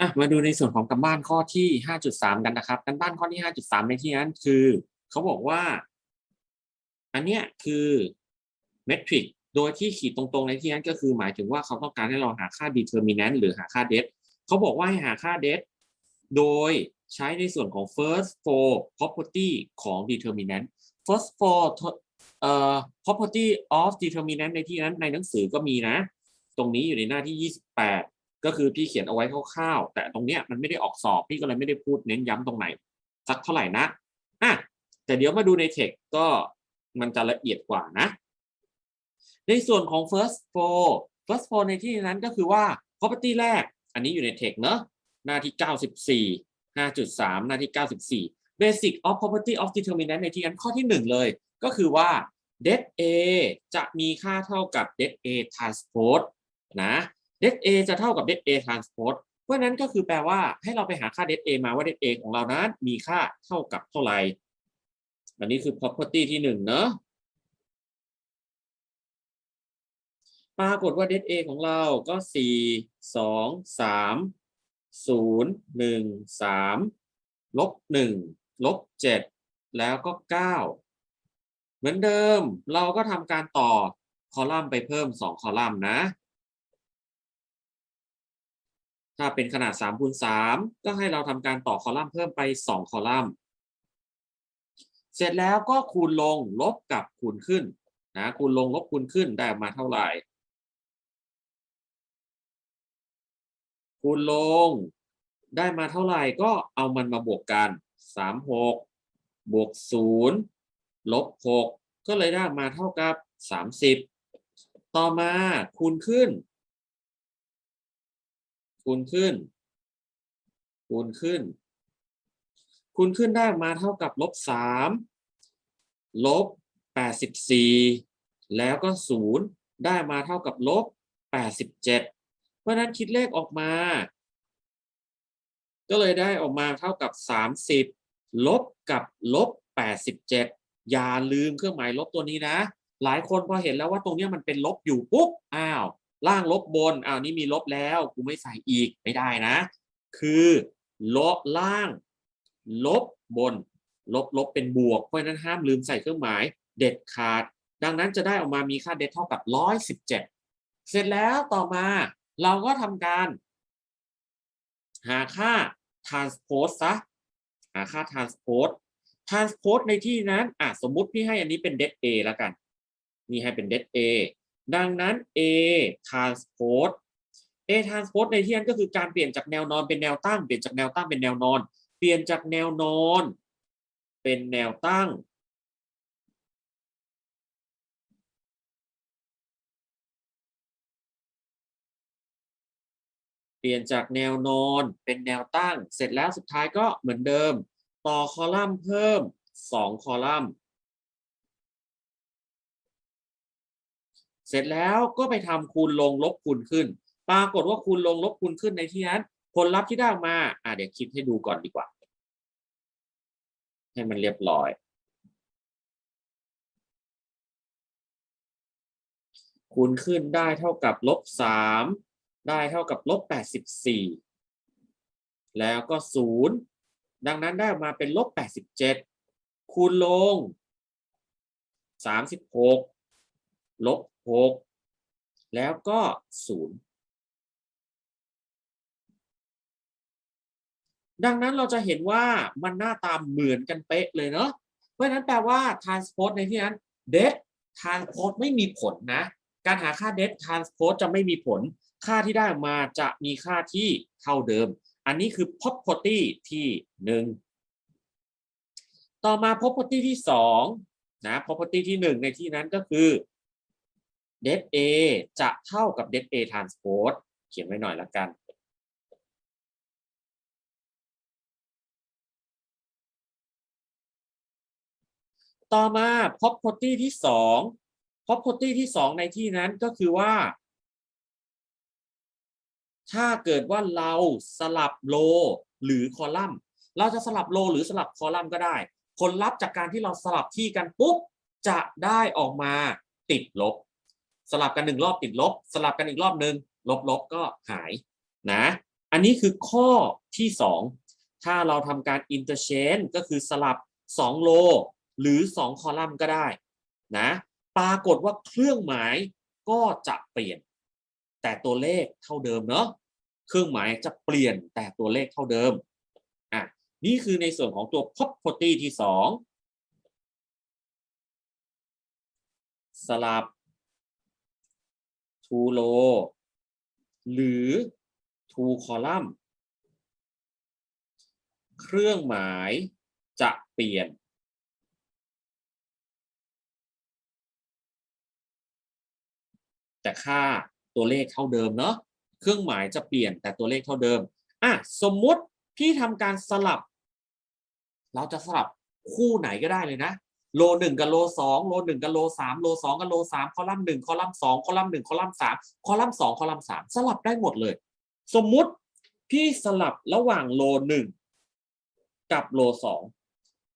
อะมาดูในส่วนของการบ้านข้อที่ 5.3 กันนะครับการบ้านข้อที่ 5.3 ในที่นั้นคือเขาบอกว่า อันเนี้ยคือเมทริกโดยที่ขีดตรงๆในที่นั้นก็คือหมายถึงว่าเขาต้องการให้เราหาค่า determinant หรือหาค่า det เขาบอกว่าให้หาค่า det โดยใช้ในส่วนของ first four property ของ determinant first four เอ่อ property of determinant ในที่นั้นในหนังสือก็มีนะ ตรงนี้อยู่ในหน้าที่ 28 ก็คือพี่เขียนเอาไว้คร่าวๆแต่ตรงเนี้ยมันไม่ได้ออกสอบพี่ก็เลยไม่ได้พูดเน้นย้ำตรงไหน สักเท่าไหร่นะอะแต่เดี๋ยวมาดูใน text ก็มันจะละเอียดกว่านะ ในส่วนของ first four first four ในที่นั้นก็คือว่า property แรก อันนี้อยู่ใน text เนอะหน้าที่ 94 5.3 หน้าที่ 94 basic of property of determinant ในที่นั้นข้อที่ 1 เลย ก็คือว่า det a จะมีค่าเท่ากับ det a transpose นะ det a จะเท่ากับ det a transpose เพราะนั้นก็คือแปลว่าให้เราไปหาค่า det a มาว่า det a ของเรานั้นมีค่าเท่ากับเท่าไหร่อันนี้คือ property ที่1เนอะปรากฏว่า det a ของเราก็4 2 3 0 1 3ลบ1ลบ7แล้วก็9เหมือนเดิมเราก็ทำการต่อคอลัมน์ไปเพิ่ม2คอลัมน์นะ ถ้าเป็นขนาด3คูณ3ก็ให้เราทำการต่อคอลัมน์เพิ่มไป 2 คอลัมน์ เสร็จแล้วก็คูณลงลบกับคูณขึ้นนะคูณลงลบคูณขึ้นได้ออกมาเท่าไหร่ คูณลงได้มาเท่าไหร่ก็เอามันมาบวกกัน 3 6 บวก 0 ลบ 6 ก็เลยได้มาเท่ากับ 30 ต่อมาคูณขึ้น คูณขึ้น คูณขึ้น คูณขึ้นได้มาเท่ากับลบ3ลบ84แล้วก็0ได้มาเท่ากับลบ87เพราะนั้นคิดเลขออกมา ก็เลยได้ออกมาเท่ากับ30ลบกับลบ87อย่าลืมเครื่องหมายลบตัวนี้นะ หลายคนพอเห็นแล้วว่าตรงนี้มันเป็นลบอยู่ปุ๊บ อ้าว ล่างลบบนอ้าวนี่มีลบแล้วกูไม่ใส่อีกไม่ได้นะ คือลบล่าง ลบบน ลบลบเป็นบวกเพราะฉะนั้นห้ามลืมใส่เครื่องหมายเด็ดขาด ดังนั้นจะได้ออกมามีค่าเด็ดเท่ากับ 117 เสร็จแล้วต่อมาเราก็ทำการ หาค่า transpose ซะหาค่า transpose transpose ในที่นั้นอะสมมุติพี่ให้อันนี้เป็น det a แล้วกัน นี่ให้เป็น det a ดังนั้น a transpose a transpose ในที่นั้นก็คือการเปลี่ยนจากแนวนอนเป็นแนวตั้ง เปลี่ยนจากแนวตั้งเป็นแนวนอน เปลี่ยนจากแนวนอน เป็นแนวตั้ง เปลี่ยนจากแนวนอนเป็นแนวตั้ง เสร็จแล้วสุดท้ายก็เหมือนเดิม ต่อคอลัมน์เพิ่ม 2 คอลัมน์ เสร็จแล้วก็ไปทำคูณลงลบคูณขึ้น ปรากฏว่าคูณลงลบคูณขึ้นในที่นั้น ผลลัพธ์ที่ได้ออกมาอะเดี๋ยวคิดให้ดูก่อนดีกว่า ให้มันเรียบร้อย คูณขึ้นได้เท่ากับลบสามได้เท่ากับลบแปดสิบสี่แล้วก็ศูนย์ดังนั้นได้ออกมาเป็นลบแปดสิบเจ็ดคูณลงสามสิบหกลบ หกแล้วก็ศูนย์ดังนั้นเราจะเห็นว่ามันหน้าตามเหมือนกันเป๊ะเลยเนาะเพราะฉะนั้นแปลว่า transpose ในที่นั้น det transpose ไม่มีผลนะ การหาค่า det transpose จะไม่มีผล ค่าที่ได้มาจะมีค่าที่เท่าเดิม อันนี้คือ property ที่หนึ่งต่อมา property ที่สองนะ property ที่หนึ่งในที่นั้นก็คือ det a จะเท่ากับ det a transpose เขียนไว้หน่อยละกัน ต่อมา property ที่สอง property ที่สองในที่นั้นก็คือว่า ถ้าเกิดว่าเราสลับโลหรือคอลัมน์ เราจะสลับโลหรือสลับคอลัมน์ก็ได้ ผลลัพธ์จากการที่เราสลับที่กันปุ๊บจะได้ออกมาติดลบ สลับกันหนึ่งรอบติดลบ สลับกันอีกรอบหนึ่งลบลบก็หายนะ อันนี้คือข้อที่สองถ้าเราทำการ interchange ก็คือสลับ 2 โล หรือ 2 คอลัมน์ก็ได้นะปรากฏว่าเครื่องหมายก็จะเปลี่ยน แต่ตัวเลขเท่าเดิมเนาะเครื่องหมายจะเปลี่ยนแต่ตัวเลขเท่าเดิมอะนี่คือในส่วนของตัว property ที่สองสลับ to row หรือ to column เครื่องหมายจะเปลี่ยน แต่ค่าตัวเลขเท่าเดิมเนาะเครื่องหมายจะเปลี่ยนแต่ตัวเลขเท่าเดิมอะสมมุติพี่ทำการสลับ เราจะสลับคู่ไหนก็ได้เลยนะ โลหนึ่งกับโลสองโลหนึ่งกับโลสามโลสองกับโลสามคอลัมน์หนึ่งคอลัมน์สองคอลัมน์หนึ่งคอลัมน์สามคอลัมน์สองคอลัมน์สามสลับได้หมดเลย สมมุติพี่สลับระหว่างโลหนึ่งกับโลสอง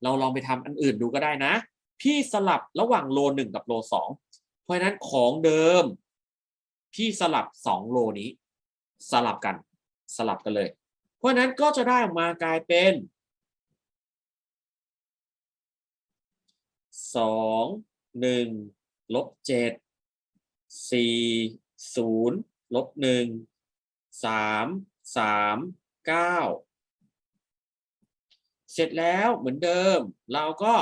เราลองไปทำอันอื่นดูก็ได้นะ พี่สลับระหว่างโลหนึ่งกับโลสองเพราะฉะนั้นของเดิม พี่สลับสองโลนี้ สลับกัน สลับกันเลย เพราะฉะนั้นก็จะได้ออกมากลายเป็น สองหนึ่งลบเจ็ดสี่ศูนย์ลบหนึ่งสามสามเก้าเสร็จแล้วเหมือนเดิม เราก็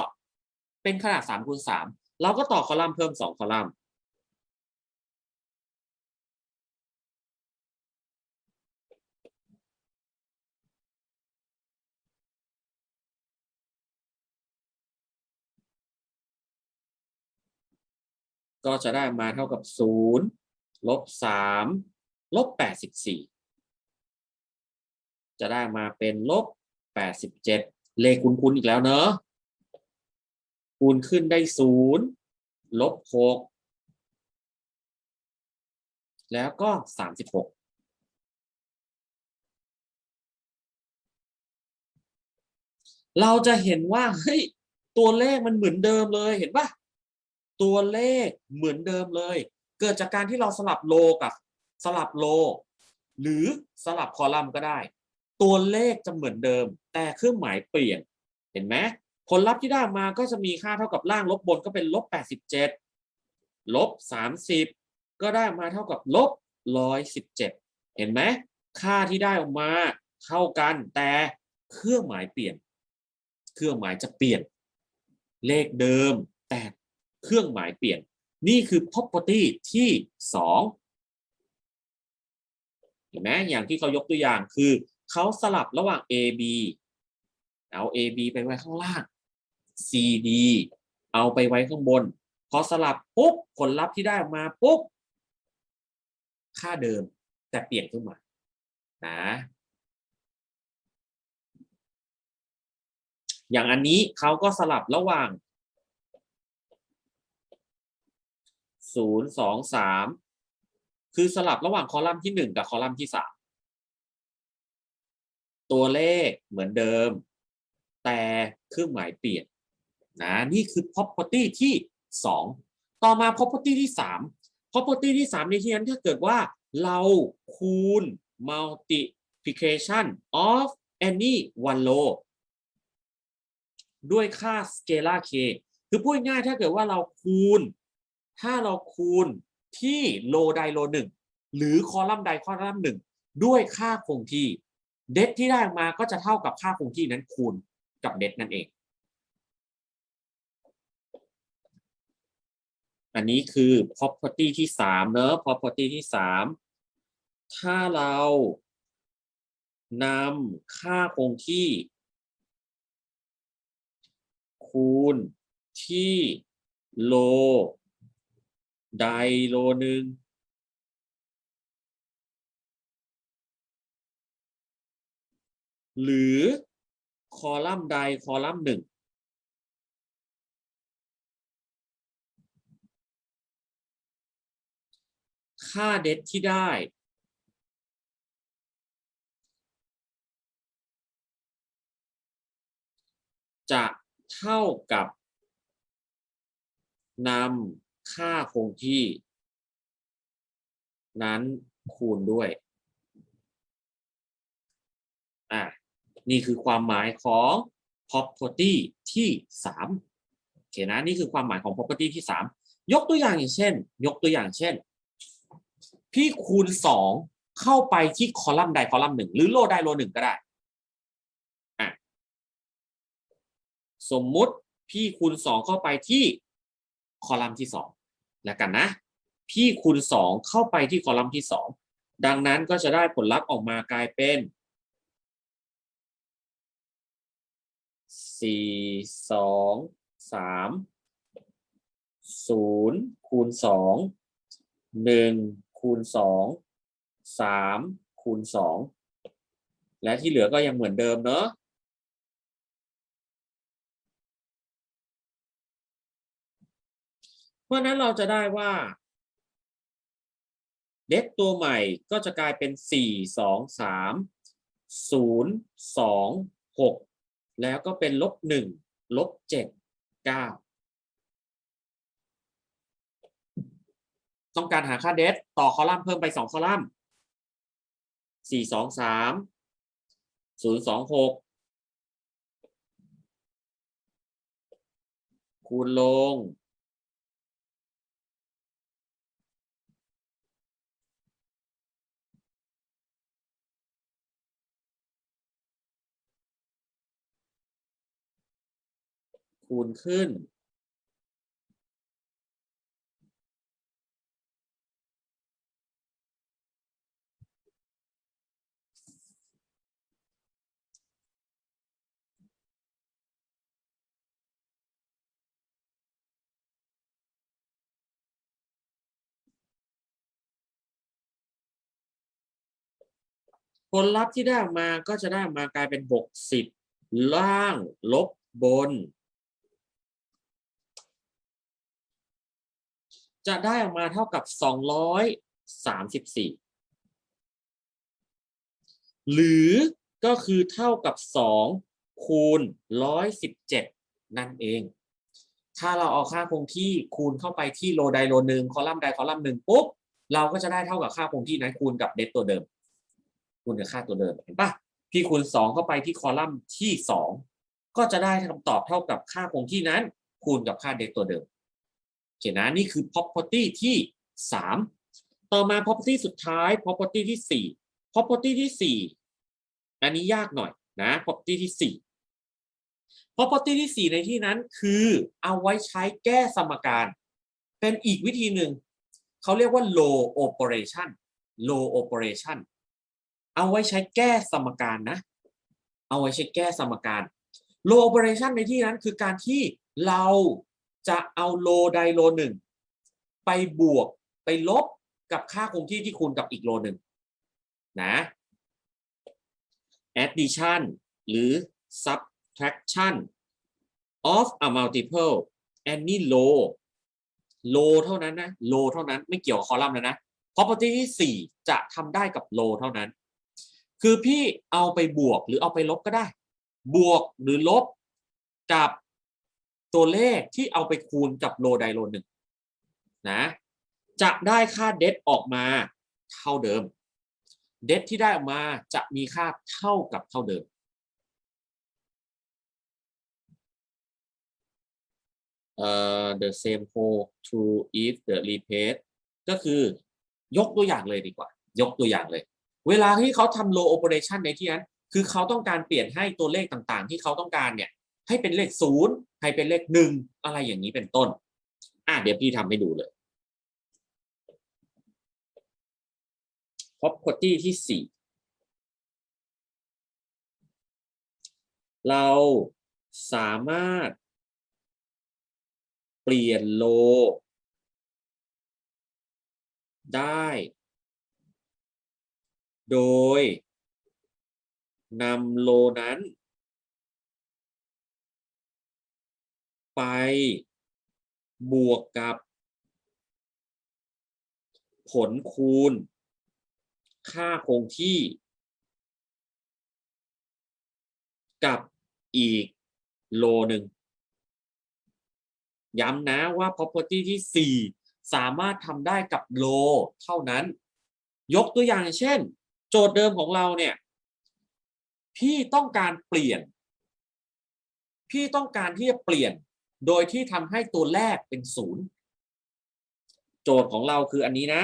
เป็นขนาดสามคูณสามเราก็ต่อคอลัมน์เพิ่มสองคอลัมน์ ก็จะได้มาเท่ากับ0ลบ3ลบ84 จะได้มาเป็นลบ87 เลขคูณๆอีกแล้วเนอะคูณขึ้นได้0ลบ6แล้วก็ 36เราจะเห็นว่าเฮ้ยตัวเลขมันเหมือนเดิมเลยเห็นปะ ตัวเลขเหมือนเดิมเลย เกิดจากการที่เราสลับโลกับสลับโล หรือสลับคอลัมน์ก็ได้ ตัวเลขจะเหมือนเดิม แต่เครื่องหมายเปลี่ยนเห็นไหมผลลัพธ์ที่ได้มาก็จะมีค่าเท่ากับล่างลบบนก็เป็นลบ87ลบ30 ก็ได้มาเท่ากับลบ117 เห็นไหมค่าที่ได้ออกมาเท่ากันแต่เครื่องหมายเปลี่ยน เครื่องหมายจะเปลี่ยน เลขเดิมแต่ เครื่องหมายเปลี่ยน นี่คือ property ที่ 2 เห็นไหมอย่างที่เขายกตัวอย่างคือเขาสลับระหว่าง A B เอา A B ไปไว้ข้างล่าง C D เอาไปไว้ข้างบน พอสลับปุ๊บผลลัพธ์ที่ได้ออกมาปุ๊บค่าเดิมแต่เปลี่ยนขึ้นมานะอย่างอันนี้เขาก็สลับระหว่าง ศูนย์สองสามคือสลับระหว่างคอลัมน์ที่หนึ่งกับคอลัมน์ที่สามตัวเลขเหมือนเดิม แต่เครื่องหมายเปลี่ยนนะนี่คือ property ที่สองต่อมา property ที่สาม property ที่สามในที่นั้นถ้าเกิดว่าเราคูณ multiplication of any one row ด้วยค่า scalar k คือพูดง่ายถ้าเกิดว่าเราคูณ ถ้าเราคูณที่โลใดโลหนึ่งหรือคอลัมน์ใดคอลัมน์หนึ่งด้วยค่าคงที่เดทที่ได้มาก็จะเท่ากับค่าคงที่นั้นคูณกับเดทนั่นเอง อันนี้คือ property ที่สามเนอะ property ที่สามถ้าเรานำค่าคงที่ คูณที่โล ใดโลหนึ่งหรือคอลัมน์ใดคอลัมน์หนึ่งค่าเดทที่ได้ จะเท่ากับนำ ค่าคงที่ นั้นคูณด้วย อ่านี่คือความหมายของ property ที่สามโอเคนะนี่คือความหมายของ property ที่สามยกตัวอย่างอย่างเช่น ยกตัวอย่างเช่น พี่คูณสองเข้าไปที่คอลัมน์ใดคอลัมน์หนึ่งหรือโลใดโลหนึ่งก็ได้อะสมมุติพี่คูณสองเข้าไปที่คอลัมน์ที่สอง แล้วกันนะ พี่คูณสองเข้าไปที่คอลัมน์ที่สองดังนั้นก็จะได้ผลลัพธ์ออกมากลายเป็นสี่สองสามศูนย์คูณสองหนึ่งคูณสองสามคูณสองและที่เหลือก็ยังเหมือนเดิมเนอะ เพราะนั้นเราจะได้ว่าเด็กตัวใหม่ก็จะกลายเป็นสี่สองสามศูนย์สองหกแล้วก็เป็นลบหนึ่งลบเจ็ดเก้าต้องการหาค่าเดฟต่อคอลัมน์เพิ่มไปสองคอลัมน์สี่สองสามศูนย์สองหกคูณลง คูณขึ้น ผลลัพธ์ที่ได้ออกมาก็จะได้ออกมากลายเป็นหกสิบล่างลบบน จะได้ออกมาเท่ากับสองร้อยสามสิบสี่หรือก็คือเท่ากับสองคูณร้อยสิบเจ็ดนั่นเอง ถ้าเราเอาค่าคงที่คูณเข้าไปที่โลใดโลหนึ่งคอลัมน์ใดคอลัมน์หนึ่งปุ๊บ เราก็จะได้เท่ากับค่าคงที่นั้นคูณกับเดตตัวเดิม คูณกับค่าตัวเดิมเห็นปะพี่คูณสองเข้าไปที่คอลัมน์ที่สองก็จะได้คำตอบเท่ากับค่าคงที่นั้น คูณกับค่าเดตตัวเดิม โอเคนะนี่คือ property ที่สามต่อมา property สุดท้าย property ที่สี่ property ที่สี่อันนี้ยากหน่อยนะ property ที่สี่ property ที่สี่ในที่นั้นคือเอาไว้ใช้แก้สมการ เป็นอีกวิธีหนึ่ง เขาเรียกว่า low operation low operation เอาไว้ใช้แก้สมการนะ เอาไว้ใช้แก้สมการ low operation ในที่นั้นคือการที่เรา จะเอาโลใดโลหนึ่ง ไปบวกไปลบกับค่าคงที่ที่คูณกับอีกโลหนึ่งนะ addition หรือ subtraction of a multiple any low low เท่านั้นนะ low เท่านั้นไม่เกี่ยวกับคอลัมน์แล้วนะ property ที่ 4 จะทำได้กับ low เท่านั้น คือพี่เอาไปบวกหรือเอาไปลบก็ได้ บวกหรือลบกับ ตัวเลขที่เอาไปคูณกับโลใดโลหนึ่งนะจะได้ค่าเดทออกมาเท่าเดิม เดทที่ได้ออกมาจะมีค่าเท่ากับเท่าเดิมเอ่อ the same hold true if the repeat ก็คือยกตัวอย่างเลยดีกว่า ยกตัวอย่างเลย เวลาที่เขาทำ low operation ในที่นั้น คือเขาต้องการเปลี่ยนให้ตัวเลขต่างๆ ที่เขาต้องการเนี่ย ให้เป็นเลขศูนย์ให้เป็นเลขหนึ่งอะไรอย่างนี้เป็นต้น อะเดี๋ยวพี่ทำให้ดูเลย property ที่สี่เราสามารถ เปลี่ยนโล ได้ โดยนำโลนั้น ไปบวกกับ ผลคูณ ค่าคงที่ กับอีกโลหนึ่งย้ำนะว่า property ที่ 4 สามารถทำได้กับโลเท่านั้น ยกตัวอย่างเช่น โจทย์เดิมของเราเนี่ย พี่ต้องการเปลี่ยน พี่ต้องการที่จะเปลี่ยน โดยที่ทำให้ตัวแรกเป็นศูนย์โจทย์ของเราคืออันนี้นะ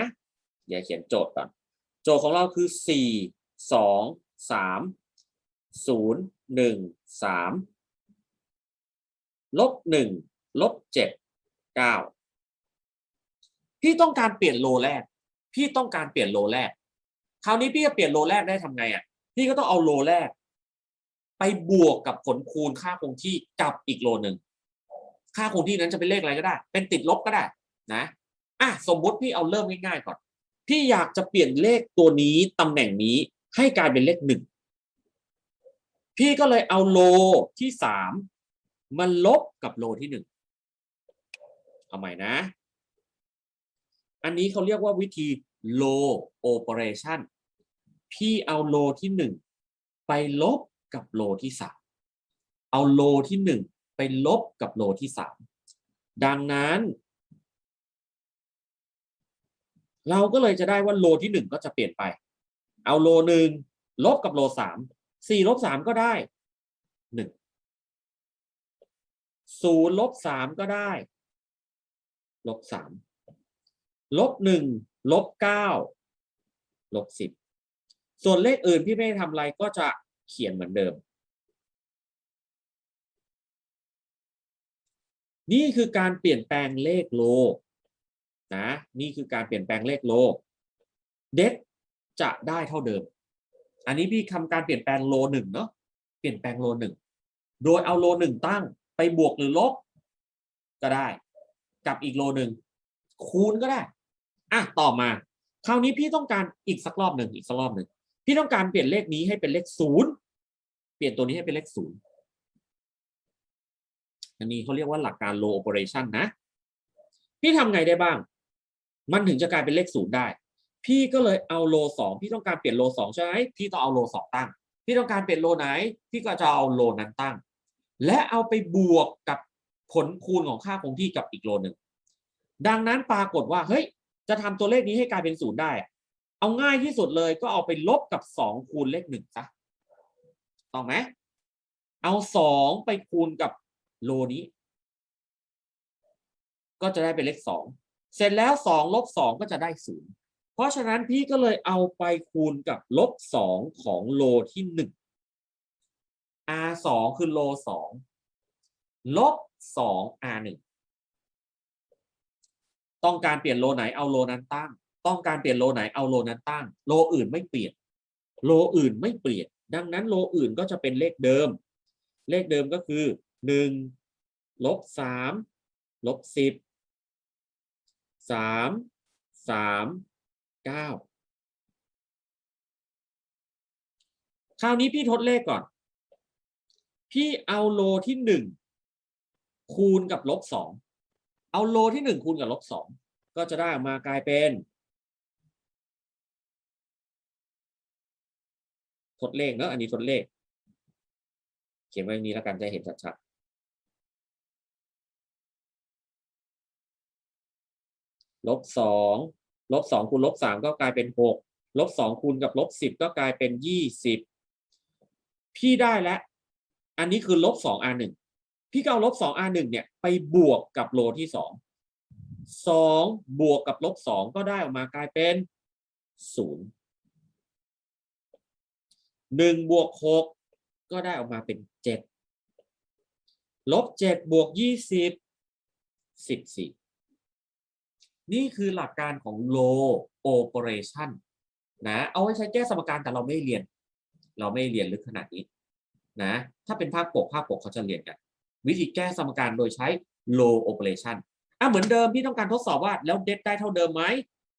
อย่าเขียนโจทย์ก่อน โจทย์ของเราคือสี่สองสามศูนย์หนึ่งสามลบหนึ่งลบเจ็ดเก้าพี่ต้องการเปลี่ยนโลแรก พี่ต้องการเปลี่ยนโลแรก คราวนี้พี่จะเปลี่ยนโลแรกได้ทำไงอะ พี่ก็ต้องเอาโลแรก ไปบวกกับผลคูณค่าคงที่กับอีกโลหนึ่ง ค่าคงที่นั้นจะเป็นเลขอะไรก็ได้ เป็นติดลบก็ได้นะอะสมมติพี่เอาเริ่มง่ายๆก่อนพี่อยากจะเปลี่ยนเลขตัวนี้ตำแหน่งนี้ให้กลายเป็นเลขหนึ่งพี่ก็เลยเอาโลที่สามมันลบกับโลที่หนึ่งเอาใหม่นะ อันนี้เขาเรียกว่าวิธี low operation พี่เอาโลที่หนึ่งไปลบกับโลที่สามเอาโลที่หนึ่ง ไปลบกับโลที่สามดังนั้น เราก็เลยจะได้ว่าโลที่หนึ่งก็จะเปลี่ยนไป เอาโลหนึ่งลบกับโลสามสี่ลบสามก็ได้หนึ่งศูนย์ลบสามก็ได้ลบสามลบหนึ่งลบเก้าลบสิบส่วนเลขอื่นพี่ไม่ได้ทำอะไรก็จะเขียนเหมือนเดิม นี่คือการเปลี่ยนแปลงเลขโลนะนี่คือการเปลี่ยนแปลงเลขโลเดฟจะได้เท่าเดิม อันนี้พี่ทำการเปลี่ยนแปลงโลหนึ่งเนาะเปลี่ยนแปลงโลหนึ่งโดยเอาโลหนึ่งตั้งไปบวกหรือลบ ก็ได้ กับอีกโลหนึ่งคูณก็ได้อะต่อมา คราวนี้พี่ต้องการอีกสักรอบหนึ่งอีกสักรอบหนึ่งพี่ต้องการเปลี่ยนเลขนี้ให้เป็นเลขศูนย์เปลี่ยนตัวนี้ให้เป็นเลขศูนย์ อันนี้เขาเรียกว่าหลักการ low operation นะ พี่ทำไงได้บ้าง มันถึงจะกลายเป็นเลขศูนย์ได้ พี่ก็เลยเอาโลสองพี่ต้องการเปลี่ยนโลสองใช่ไหมพี่ต้องเอาโลสองตั้ง พี่ต้องการเปลี่ยนโลไหน พี่ก็จะเอาโลนั้นตั้ง และเอาไปบวกกับผลคูณของค่าคงที่กับอีกโลหนึ่งดังนั้นปรากฏว่าเฮ้ยจะทำตัวเลขนี้ให้กลายเป็นศูนย์ได้ เอาง่ายที่สุดเลยก็เอาไปลบกับสองคูณเลขหนึ่งซะต้องไหมเอาสองไปคูณกับ โลนี้ ก็จะได้เป็นเลขสองเสร็จแล้วสองลบสองก็จะได้ศูนย์เพราะฉะนั้นพี่ก็เลยเอาไปคูณกับลบสองของโลที่หนึ่ง r สองคือโลสองลบสอง r หนึ่งต้องการเปลี่ยนโลไหนเอาโลนั้นตั้ง ต้องการเปลี่ยนโลไหนเอาโลนั้นตั้ง โลอื่นไม่เปลี่ยน โลอื่นไม่เปลี่ยน ดังนั้นโลอื่นก็จะเป็นเลขเดิม เลขเดิมก็คือ หนึ่งลบสามลบสิบสามสามเก้าคราวนี้พี่ทดเลขก่อน พี่เอาโลที่หนึ่งคูณกับลบสองเอาโลที่หนึ่งคูณกับลบสองก็จะได้ออกมากลายเป็นทดเลขเนอะอันนี้ทดเลข เขียนไว้ตรงนี้แล้วกันจะเห็นชัดๆ ลบสองลบสองคูณลบสามก็กลายเป็นหกลบสองคูณกับลบสิบก็กลายเป็นยี่สิบพี่ได้แล้วอันนี้คือลบสอง r หนึ่งพี่ก็เอาลบสอง r หนึ่งเนี่ยไปบวกกับโลที่สองสองบวกกับลบสองก็ได้ออกมากลายเป็นศูนย์หนึ่งบวกหกก็ได้ออกมาเป็นเจ็ดลบเจ็ดบวกยี่สิบสิบสี่ นี่คือหลักการของ low operation นะเอาไว้ใช้แก้สมการแต่เราไม่เรียน เราไม่เรียนลึกขนาดนี้นะถ้าเป็นภาคปกภาคปกเขาจะเรียนกัน วิธีแก้สมการโดยใช้ low operation อะเหมือนเดิมพี่ต้องการทดสอบว่าแล้วเดได้เท่าเดิมไหม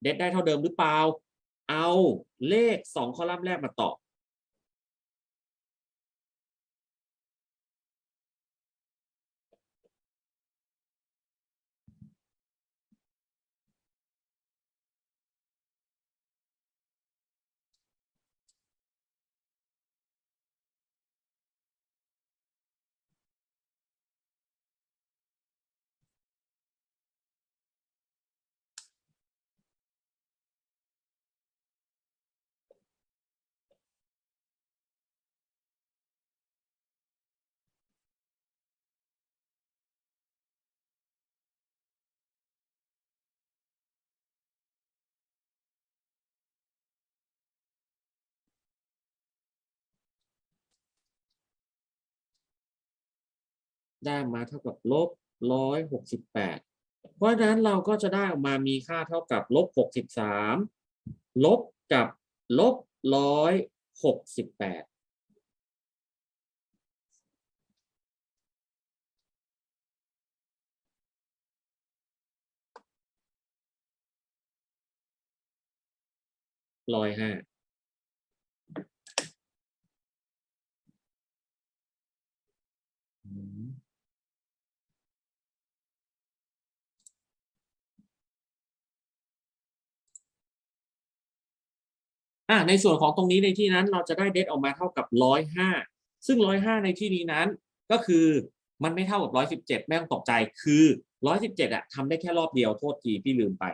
เดได้เท่าเดิมหรือเปล่า เอาเลขสองคอลัมน์แรกมาตอบ ได้มาเท่ากับลบร้อยหกสิบแปดเพราะฉะนั้นเราก็จะได้ออกมามีค่าเท่ากับลบหกสิบสามลบกับลบร้อยหกสิบแปดร้อยห้า อะในส่วนของตรงนี้ในที่นั้นเราจะได้เดทออกมาเท่ากับร้อยห้าซึ่งร้อยห้าในที่นี้นั้น ก็คือมันไม่เท่ากับร้อยสิบเจ็ดไม่ต้องตกใจคือร้อยสิบเจ็ดอะทำได้แค่รอบเดียวโทษทีพี่ลืมไป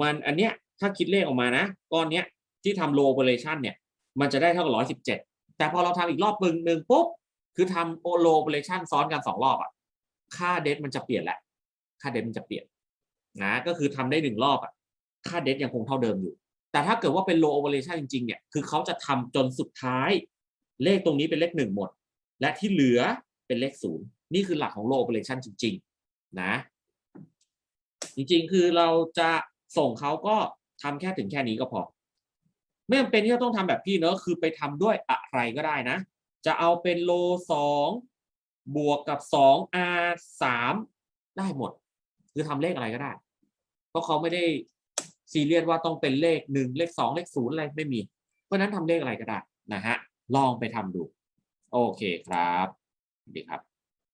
มันอันเนี้ยถ้าคิดเลขออกมานะก้อนเนี้ยที่ทำ low operation เนี่ย มันจะได้เท่ากับร้อยสิบเจ็ดแต่พอเราทำอีกรอบปึงหนึ่งปุ๊บคือทำ low operation ซ้อนกันสองรอบอะค่าเดทมันจะเปลี่ยนแหละ ค่าเดทมันจะเปลี่ยนนะก็คือทำได้หนึ่งรอบอะค่าเดทยังคงเท่าเดิมอยู่ แต่ถ้าเกิดว่าเป็น low operation จริงๆ เนี่ย คือเขาจะทำจนสุดท้าย เลขตรงนี้เป็นเลขหนึ่งหมด และที่เหลือเป็นเลขศูนย์นี่คือหลักของ low operation จริง ๆ นะ จริงๆ คือเราจะส่งเขาก็ทำแค่ถึงแค่นี้ก็พอ ไม่จำเป็นที่จะต้องทำแบบพี่เนอะคือไปทำด้วยอะไรก็ได้นะ จะเอาเป็นโลสองบวกกับสอง r สามได้หมด คือทำเลขอะไรก็ได้ เพราะเขาไม่ได้ ซีเรียสว่าต้องเป็นเลขหนึ่งเลขสองเลขศูนย์อะไรไม่มี เพราะนั้นทำเลขอะไรก็ได้นะฮะลองไปทำดู โอเคครับ ดีครับ